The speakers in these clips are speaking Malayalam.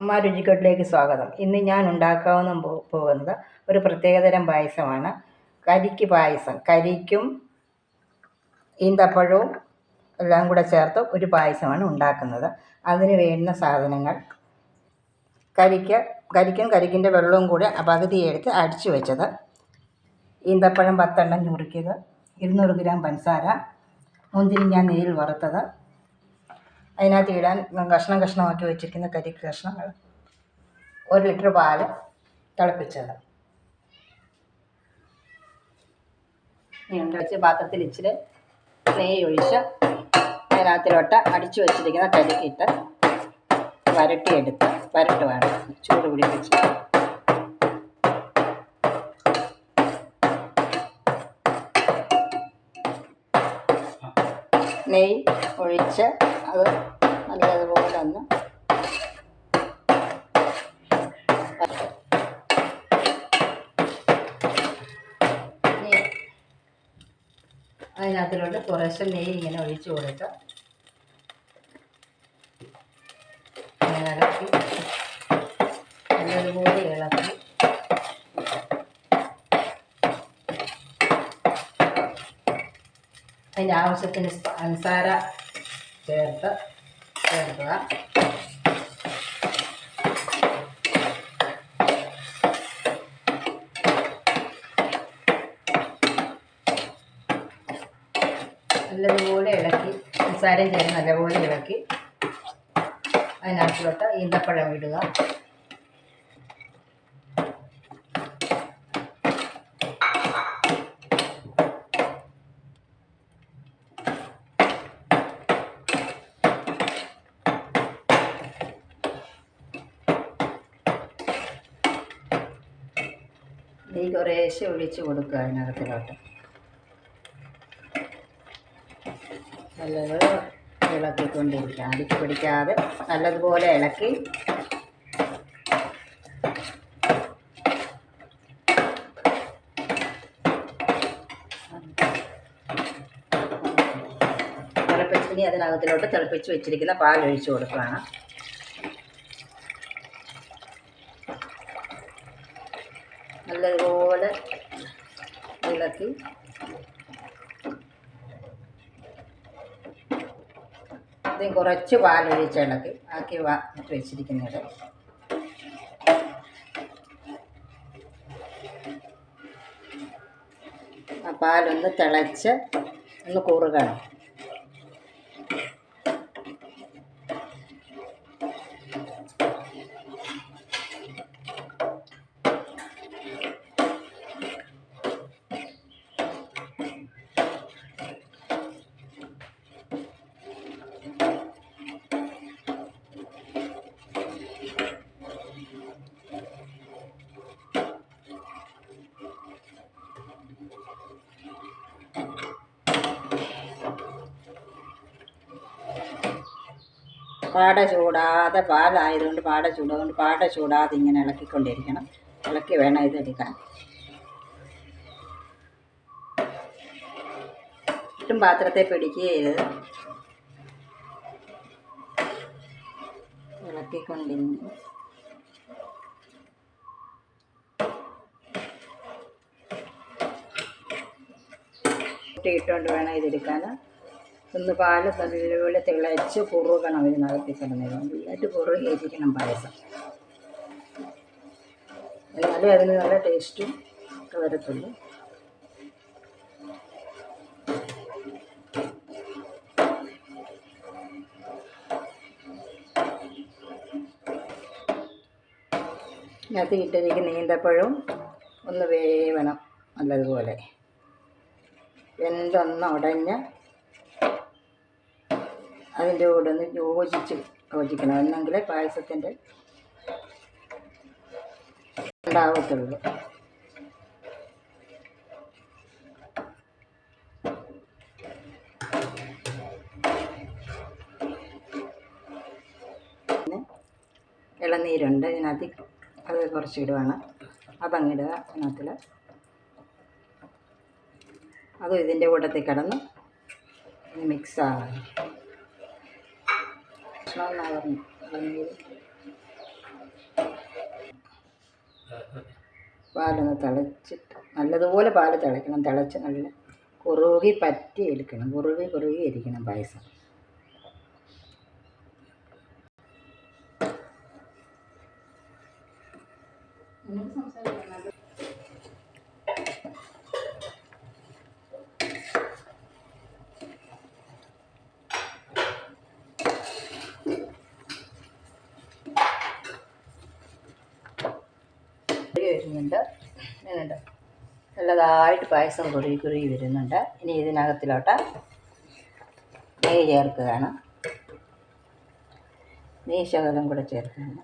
അമ്മ രുചിക്കട്ടിലേക്ക് സ്വാഗതം. ഇന്ന് ഞാൻ ഉണ്ടാക്കാവുന്ന പോകുന്നത് ഒരു പ്രത്യേകതരം പായസമാണ്. കരിക്ക് പായസം. കരിക്കും ഈന്തപ്പഴവും എല്ലാം കൂടെ ചേർത്ത് ഒരു പായസമാണ് ഉണ്ടാക്കുന്നത്. അതിന് വേണ്ട സാധനങ്ങൾ. കരിക്ക് കരിക്കും കരിക്കിന്റെ വെള്ളവും കൂടെ പകുതി എടുത്ത് അടിച്ചു വെച്ചത്. ഈന്തപ്പഴം പത്തെണ്ണം ഞുറുക്കിയത്. ഇരുന്നൂറ് ഗ്രാം പഞ്ചസാര. മുന്തിരി ഞാൻ നെയ്യിൽ വറുത്തത്. അതിനകത്ത് ഇടാൻ കഷ്ണം കഷ്ണമാക്കി വെച്ചിരിക്കുന്ന കരിക്ക് കഷ്ണങ്ങൾ. ഒരു ലിറ്റർ പാൽ തിളപ്പിച്ചത്. വെച്ച് പാത്രത്തിൽ ഇച്ചിരി നെയ്യ് ഒഴിച്ച് അതിനകത്തിലോട്ട് അടിച്ചു വെച്ചിരിക്കുന്ന കരിക്കിട്ട് വരട്ടിയെടുത്ത് വരട്ട് വേണം. ചൂട് പിടിപ്പിച്ച് നെയ്യ് ഒഴിച്ച് അത് നല്ലതുപോലെ ഒന്ന് അതിനകത്തിലോട്ട് കുറേശ്ശെ നെയ്യ് ഇങ്ങനെ ഒഴിച്ച് കൊടുത്ത് ഇളക്കി നല്ലതുപോലെ ഇളക്കി അതിന്റെ ആവശ്യത്തിന് പഞ്ചസാര ചേർത്ത് ചേർക്കുക. നല്ലതുപോലെ ഇളക്കി മസാലയും ചേർന്ന് നല്ലപോലെ ഇളക്കി. അതിനകത്തോട്ട് ഈന്തപ്പഴം ഇടുക. നെയ്യ് കുറേശ്ശെ ഒഴിച്ച് കൊടുക്കുക അതിനകത്തിലോട്ട്. നല്ലത് ഇളക്കിക്കൊണ്ടിരിക്കുക. അടിച്ചു പിടിക്കാതെ നല്ലതുപോലെ ഇളക്കി. തിളപ്പിച്ചിനി അതിനകത്തിലോട്ട് തിളപ്പിച്ച് വെച്ചിരിക്കുന്ന പാൽ ഒഴിച്ച് കൊടുക്കുകയാണ്. നല്ലതുപോലെ ഇളക്കി. ആദ്യം കുറച്ച് പാലൊഴിച്ച് ഇളക്കി. ആക്കി വാ വെച്ചിരിക്കുന്നത്. ആ പാലൊന്ന് തിളച്ച് ഒന്ന് കുറുകണം. പാട ചൂടാതെ പാലായതുകൊണ്ട് പാട ചൂടാതുകൊണ്ട് പാട ചൂടാതെ ഇങ്ങനെ ഇളക്കിക്കൊണ്ടിരിക്കണം. ഇളക്കി വേണം ഇതെടുക്കാൻ. ഒട്ടും പാത്രത്തെ പിടിക്കുകയരുത് ഇളക്കിക്കൊണ്ടിരിക്കും ഇട്ടുകൊണ്ട് വേണം ഇതെടുക്കാൻ. ഒന്ന് പാൽ നല്ലപോലെ തിളച്ച് കുറുകണം ഇതിനകത്ത് കിടന്നത് നല്ലതായിട്ട് കുറുകിയിരിക്കണം പായസം. എന്നാലും അതിന് നല്ല ടേസ്റ്റും ഒക്കെ വരത്തുള്ളൂ. ഇതിനകത്ത് ഇട്ടിരിക്കുന്ന ഈന്തപ്പഴവും ഒന്ന് വേവണം നല്ലതുപോലെ. വെന്തൊന്ന് ഉടഞ്ഞ് അതിന്റെ കൂടെ ഒന്ന് യോജിച്ച് യോജിക്കണം. എന്നെങ്കിലേ പായസത്തിന്റെ ഉണ്ടാവത്തുള്ളൂ. ഇളനീരുണ്ട്. ഇതിനകത്ത് അത് കുറച്ച് ഇടുവാണ് അതങ്ങിടുക അതിനകത്തിൽ അതും ഇതിന്റെ കൂട്ടത്തിൽ കിടന്ന് മിക്സ് ആവാൻ ഭക്ഷണമെന്നാണ് പറഞ്ഞു പാലൊന്ന് തിളച്ചിട്ട് നല്ലതുപോലെ പാൽ തിളയ്ക്കണം. തിളച്ച് നല്ല കുറുകി പറ്റി എടുക്കണം. കുറുകി കുറുകി ഇരിക്കണം പായസം. സംസാരിക്കുന്നത് വരുന്നുണ്ട്. വരുന്നുണ്ട്. നല്ലതായിട്ട് പായസം കുറുകി കുറുകി വരുന്നുണ്ട്. ഇനി ഇതിനകത്തിലോട്ട് നെയ്യ് ചേർക്കുകയാണ്. നെയ്യ് ശകലം കൂടെ ചേർക്കുകയാണ്.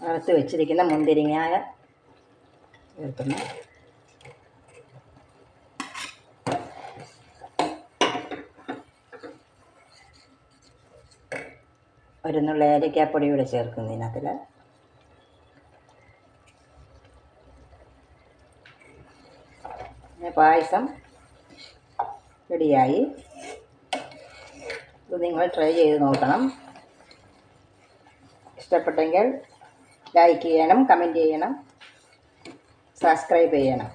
അകത്ത് വെച്ചിരിക്കുന്ന മുന്തിരിങ്ങായ ചേർക്കുന്നു. ഒരു നുള്ള ഏലക്കാപ്പൊടി കൂടെ ചേർക്കുന്നു ഇതിനകത്തിൽ പായസം റെഡിയായി. ഇത് നിങ്ങൾ ട്രൈ ചെയ്ത് നോക്കണം. ഇഷ്ടപ്പെട്ടെങ്കിൽ ലൈക്ക് ചെയ്യണം കമന്റ് ചെയ്യണം സബ്സ്ക്രൈബ് ചെയ്യണം.